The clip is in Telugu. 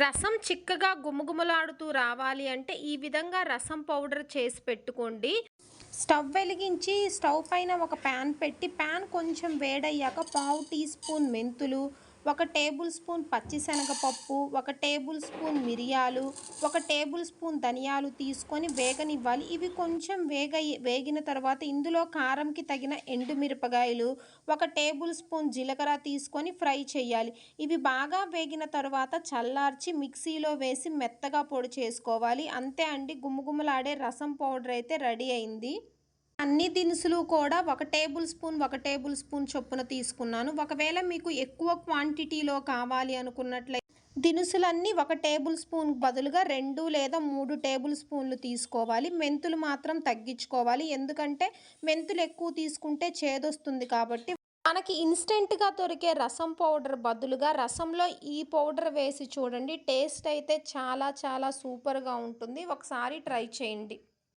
రసం చిక్కగా గుమగుమలాడుతూ రావాలి అంటే ఈ విధంగా రసం పౌడర్ చేసి పెట్టుకోండి. స్టవ్ వెలిగించి స్టవ్ పైన ఒక ప్యాన్ పెట్టి ప్యాన్ కొంచెం వేడయ్యాక పావు టీ స్పూన్ మెంతులు ఒక టేబుల్ స్పూన్ పచ్చిశనగపప్పు ఒక టేబుల్ స్పూన్ మిరియాలు ఒక టేబుల్ స్పూన్ ధనియాలు తీసుకొని వేగనివ్వాలి. ఇవి కొంచెం వేగ వేగిన తర్వాత ఇందులో కారంకి తగిన ఎండుమిరపకాయలు ఒక టేబుల్ స్పూన్ జీలకర్ర తీసుకొని ఫ్రై చేయాలి. ఇవి బాగా వేగిన తర్వాత చల్లార్చి మిక్సీలో వేసి మెత్తగా పొడి చేసుకోవాలి. అంతే అండి గుమగుమలాడే రసం పౌడర్ అయితే రెడీ అయింది. అన్ని దినుసులు కూడా ఒక టేబుల్ స్పూన్ ఒక టేబుల్ స్పూన్ చొప్పున తీసుకున్నాను. ఒకవేళ మీకు ఎక్కువ క్వాంటిటీలో కావాలి అనుకున్నట్లయితే దినుసులన్నీ ఒక టేబుల్ స్పూన్ బదులుగా రెండు లేదా మూడు టేబుల్ స్పూన్లు తీసుకోవాలి. మెంతులు మాత్రం తగ్గించుకోవాలి. ఎందుకంటే మెంతులు ఎక్కువ తీసుకుంటే చేదొస్తుంది కాబట్టి. మనకి ఇన్స్టెంట్గా దొరికే రసం పౌడర్ బదులుగా రసంలో ఈ పౌడర్ వేసి చూడండి. టేస్ట్ అయితే చాలా చాలా సూపర్గా ఉంటుంది. ఒకసారి ట్రై చేయండి.